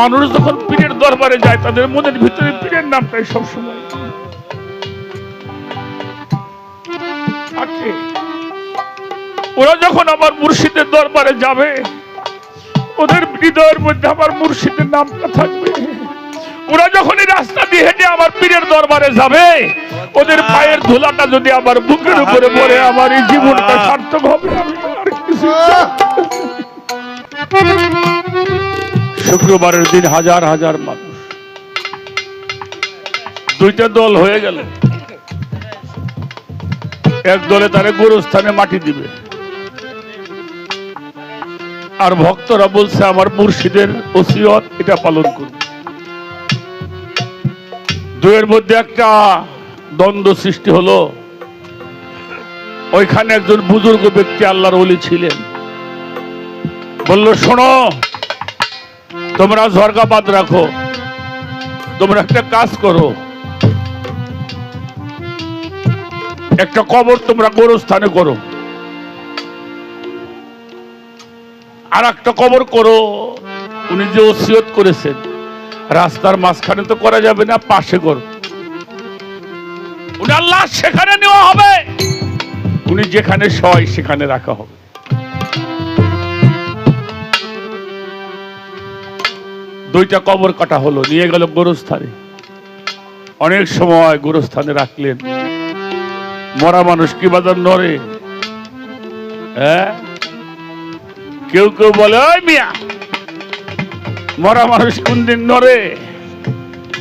মানুষ যখন পীরের দরবারে যায়, তাদের মনের ভিতরে পীরের নামটাই সবসময়। থাকে ওরা যখন আমার মুর্শিদের দরবারে যাবে, ওদের হৃদয়ের মধ্যে আমার মুর্শিদের নামটা থাকবে। ওরা যখন এই রাস্তা দিয়ে হেঁটে আমার পীরের দরবারে যাবে, ওদের পায়ের ধুলাটা যদি আমার বুকের উপরে পড়ে, আমার এই জীবনটা সার্থক হবে, আমি আর কিছু শুক্রবারের দিন হাজার হাজার মানুষ। দুইটা দল হয়ে গেল। এক দলে তারা গোরস্থানে মাটি দিবে। আর ভক্তরা বলছে, আমার মুর্শিদের ওসিয়ত এটা পালন করবে দুয়ের মধ্যে একটা দ্বন্দ্ব সৃষ্টি হলো। ওইখানে একজন বুজুর্গ ব্যক্তি আল্লাহর ওলি ছিলেন। বলল, শোনো তোমরা ঝরকা বাদ রাখো। তোমরা একটা কাজ করো। একটা কবর তোমরা গোরস্থানে করো। আর একটা কবর করো। উনি যে ওসিয়ত করেছেন। রাস্তার মাঝখানে তো করা যাবে না, পাশে করো। উনি আল্লাহ, সেখানে নেওয়া হবে। উনি যেখানে সয়, সেখানে রাখা হবে। দুইটা কবর কাটা হলো, নিয়ে গেল গোরস্থানে। অনেক সময় গোরস্থানে রাখলেন। মরা মানুষ কি বাজার নড়ে? হ্যাঁ? কেউ কেউ বলে, ওই মিয়া, মরা মানুষ কোন দিন নড়ে?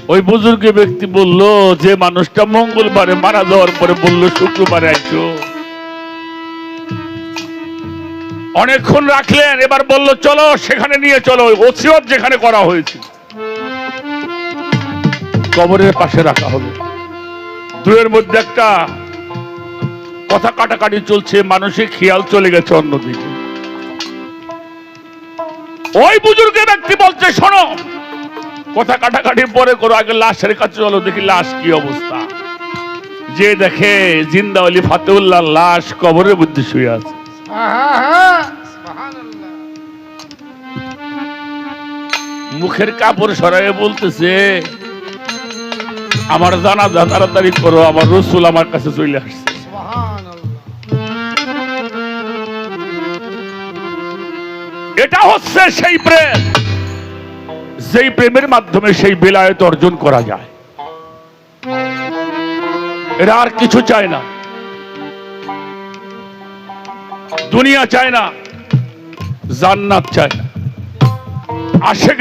ওই বুজুর্গ ব্যক্তি বলল, যে মানুষটা মঙ্গলবারে মারা যাওয়ার পরে বলল, শুক্রবারে আইছো। অনেকক্ষণ রাখলেন, এবার বলল, চলো, সেখানে নিয়ে চলো। ওসিয়ত যেখানে করা হয়েছে কবরের পাশে রাখা হবে। দুয়ের মধ্যে একটা কথা কাটাকাটি চলছে মানুষের খেয়াল চলে গেছে অন্যদিকে। ওই বুজুর্গ ব্যক্তি বলছে, শোনো, কথা কাটাকাটি পরে করো, আগে লাশের কাছে চলো, দেখি লাশ কি অবস্থা। যে দেখে জিন্দাওয়ালি ফাতেউল্লাহ লাশ কবরের মধ্যে শুয়ে আছে। মুখের কাপড় সরাই বলতেছে, আমার জানাজা তাড়াতাড়ি করো, আমার রসুল আমার কাছে চলে আসছে। এটা হচ্ছে সেই প্রেম। যেই প্রেমের মাধ্যমে সেই বেলায়ত অর্জন করা যায়। এরা আর কিছু চায় না। দুনিয়া চায় না, জান্নাত চায় না। আশেক